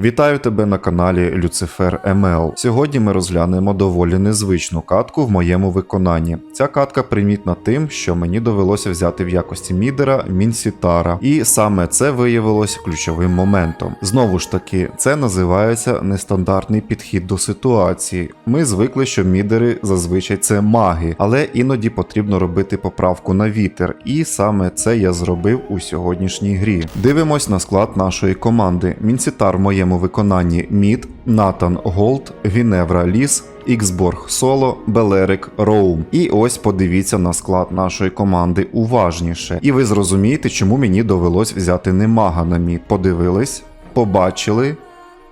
Вітаю тебе на каналі Люцифер МЛ. Сьогодні ми розглянемо доволі незвичну катку в моєму виконанні. Ця катка примітна тим, що мені довелося взяти в якості мідера Мінсітара, і саме це виявилось ключовим моментом. Знову ж таки, це називається нестандартний підхід до ситуації. Ми звикли, що мідери зазвичай це маги, але іноді потрібно робити поправку на вітер, і саме це я зробив у сьогоднішній грі. Дивимось на склад нашої команди. Мінсітар в моєму виконанні Мід, Натан Голд, Віневра Ліс. Іксборг Соло, Белерик, Роум. І ось подивіться на склад нашої команди уважніше. І ви зрозумієте, чому мені довелось взяти немага на мід. Подивились, побачили.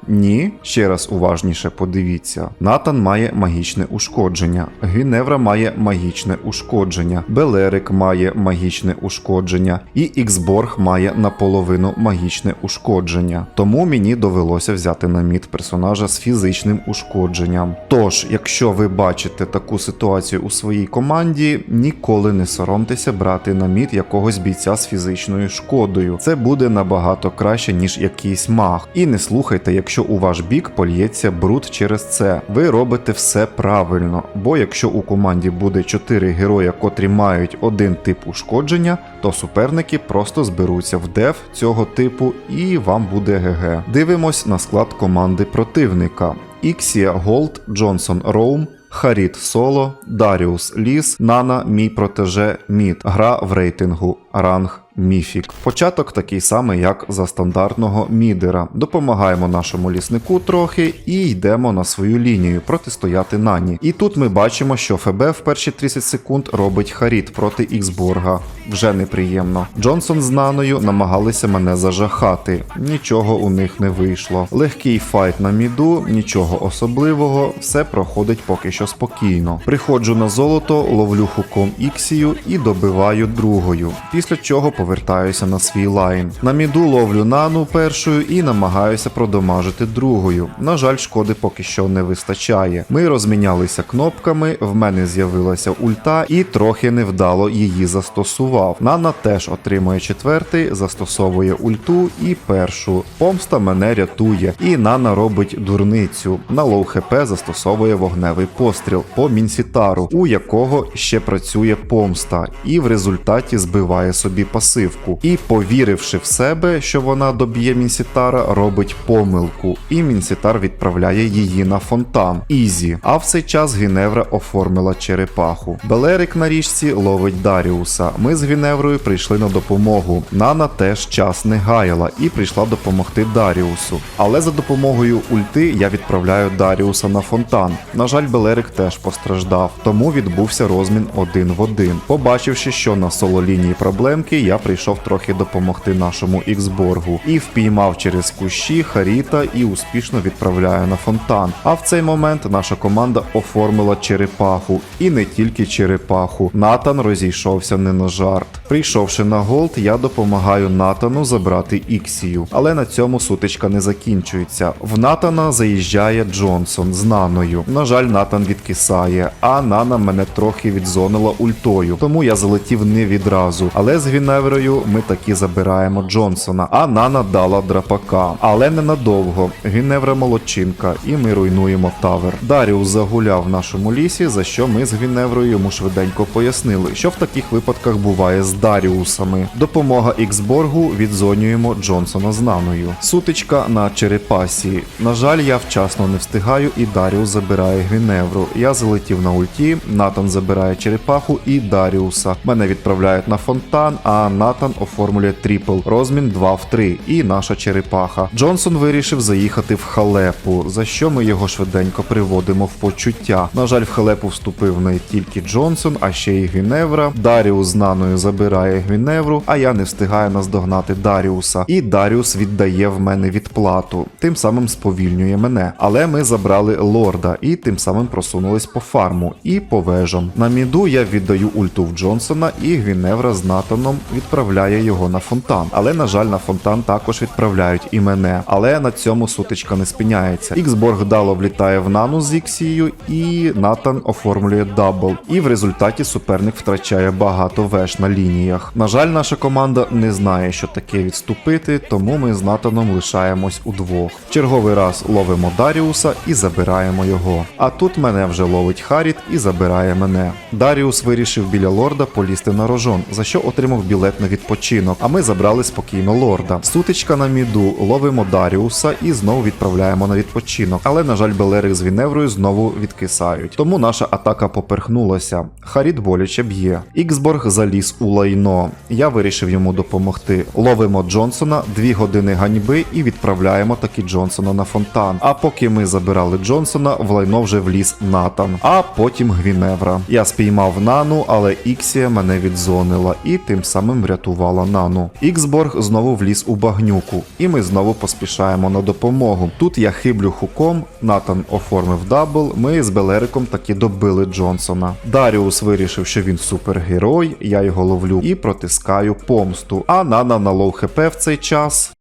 Ні, ще раз уважніше подивіться. Натан має магічне ушкодження, Гвіневра має магічне ушкодження, Белерик має магічне ушкодження, і Іксборг має наполовину магічне ушкодження. Тому мені довелося взяти на мід персонажа з фізичним ушкодженням. Тож, якщо ви бачите таку ситуацію у своїй команді, ніколи не соромтеся брати на мід якогось бійця з фізичною шкодою. Це буде набагато краще, ніж якийсь маг. І не слухайте, якщо у ваш бік польється бруд через це. Ви робите все правильно, бо якщо у команді буде 4 героя, котрі мають один тип ушкодження, то суперники просто зберуться в деф цього типу і вам буде ГГ. Дивимось на склад команди противника. Іксія Голд, Джонсон Роум, Харіт Соло, Даріус Ліс, Нана, мій протеже Мід. Гра в рейтингу, ранг Міфік. Початок такий самий, як за стандартного мідера. Допомагаємо нашому ліснику трохи і йдемо на свою лінію протистояти Нані. І тут ми бачимо, що ФБ в перші 30 секунд робить Харіт проти Іксборга. Вже неприємно. Джонсон з Наною намагалися мене зажахати. Нічого у них не вийшло. Легкий файт на міду, нічого особливого, все проходить поки що спокійно. Приходжу на золото, ловлю хуком Іксію і добиваю другою. Після чого повертаюся на свій лайн. На міду ловлю нану першою і намагаюся продомажити другою. На жаль, шкоди поки що не вистачає. Ми розмінялися кнопками, в мене з'явилася ульта і трохи невдало її застосував. Нана теж отримує четвертий, застосовує ульту і першу. Помста мене рятує, і Нана робить дурницю. На лоу хп застосовує вогневий постріл по мінсітару, у якого ще працює помста, і в результаті збиває собі пасивку. І повіривши в себе, що вона доб'є мінсітара, робить помилку, і мінсітар відправляє її на фонтан. Ізі. А в цей час Гвіневра оформила черепаху. Белерик на річці ловить Даріуса. Ми з Гвіневрою прийшли на допомогу. Нана теж час не гаяла і прийшла допомогти Даріусу. Але за допомогою ульти я відправляю Даріуса на фонтан. На жаль, Белерик теж постраждав, тому відбувся розмін один в один. Побачивши, що на соло лінії проблемки, я прийшов трохи допомогти нашому Іксборгу і впіймав через кущі Харіта і успішно відправляю на фонтан. А в цей момент наша команда оформила черепаху, і не тільки черепаху. Натан розійшовся не на жарт. Прийшовши на голд, я допомагаю Натану забрати Іксію, але на цьому сутичка не закінчується. В Натана заїжджає Джонсон з Наною. На жаль, Натан відкисає, а Нана мене трохи відзонила ультою, тому я залетів не відразу. Але з Гвіневрою ми таки забираємо Джонсона, а Нана дала драпака. Але ненадовго. Гвіневра молодчинка, і ми руйнуємо тавер. Даріус загуляв в нашому лісі, за що ми з Гвіневрою йому швиденько пояснили, що в таких випадках буває з Даріусами. Допомога Іксборгу відзонюємо Джонсона з Наною. Сутичка на черепасі. На жаль, я вчасно не встигаю, і Даріус забирає Гвіневру. Я залетів на ульті, Натан забирає черепаху і Даріуса. Мене відправляють на фонтан, а Натан оформлює трипл. Розмін 2 в 3 і наша черепаха. Джонсон вирішив заїхати в халепу, за що ми його швиденько приводимо в почуття. На жаль, в халепу вступив не тільки Джонсон, а ще й Гвіневра. Даріус Наною забирає Гвіневру, а я не встигаю наздогнати Даріуса. І Даріус віддає в мене відплату, тим самим сповільнює мене. Але ми забрали лорда і тим самим просунулись по фарму і по вежам. На міду я віддаю ульту в Джонсона, і Гвіневра з Натаном, відправляє його на фонтан. Але, на жаль, на фонтан також відправляють і мене. Але на цьому сутичка не спиняється. Іксборг дало влітає в нану з Іксією, і Натан оформлює дабл. І в результаті суперник втрачає багато веш на лініях. На жаль, наша команда не знає, що таке відступити, тому ми з Натаном лишаємось удвох. Черговий раз ловимо Даріуса і забираємо його. А тут мене вже ловить Харіт і забирає мене. Даріус вирішив біля лорда полізти на рожон, за що отримав білет на відпочинок. А ми забрали спокійно лорда. Сутичка на міду, ловимо Даріуса і знову відправляємо на відпочинок. Але, на жаль, Белерик з Віневрою знову відкисають. Тому наша атака поперхнулася. Харіт боляче б'є. Іксборг заліз у лайно. Я вирішив йому допомогти. Ловимо Джонсона, дві години ганьби і відправляємо таки Джонсона на фонтан. А поки ми забирали Джонсона, в лайно вже вліз Натан, а потім Гвіневра. Я спіймав Нану, але Іксія мене відзонила і тим самим врятувала Нану. Іксборг знову вліз у багнюку, і ми знову поспішаємо на допомогу. Тут я хиблю хуком, Натан оформив дабл. Ми з Белериком таки добили Джонсона. Даріус вирішив, що він супергерой, я його ловлю і протискаю помсту. А Нана на лоу хп в цей час.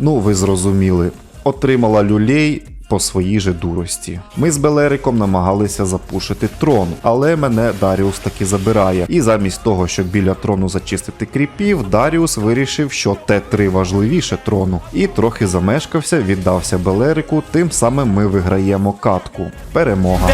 Ну, ви зрозуміли. Отримала люлей по своїй же дурості. Ми з Белериком намагалися запушити трон, але мене Даріус таки забирає. І замість того, щоб біля трону зачистити кріпів, Даріус вирішив, що Т3 важливіше трону, і трохи замешкався, віддався Белерику. Тим самим ми виграємо катку. Перемога.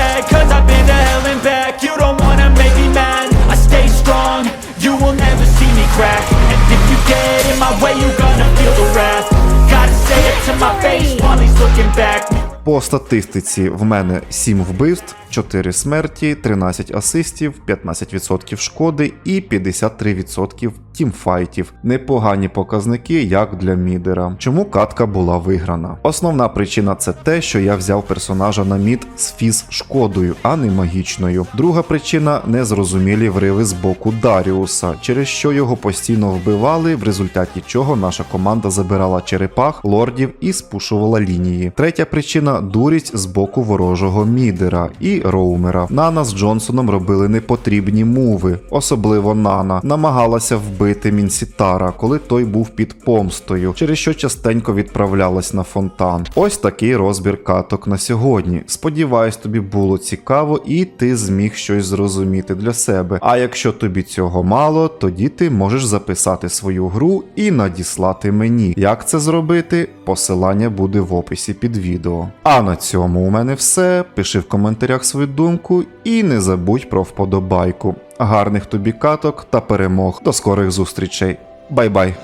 my way You gonna feel the wrath Gotta say it to my face While he's looking back По статистиці в мене 7 вбивств, 4 смерті, 13 асистів, 15% шкоди і 53% тімфайтів. Непогані показники, як для мідера. Чому катка була виграна? Основна причина це те, що я взяв персонажа на мід з фіз шкодою, а не магічною. Друга причина незрозумілі вриви з боку Даріуса, через що його постійно вбивали, в результаті чого наша команда забирала черепах, лордів і спушувала лінії. Третя причина дурість з боку ворожого мідера і роумера. Нана з Джонсоном робили непотрібні муви, особливо Нана намагалася вбити Мінсітара, коли той був під помстою, через що частенько відправлялась на фонтан. Ось такий розбір каток на сьогодні. Сподіваюсь, тобі було цікаво і ти зміг щось зрозуміти для себе. А якщо тобі цього мало, тоді ти можеш записати свою гру і надіслати мені. Як це зробити? Посилання буде в описі під відео. А на цьому у мене все. Пиши в коментарях свою думку і не забудь про вподобайку. Гарних тобі каток та перемог. До скорих зустрічей. Бай-бай!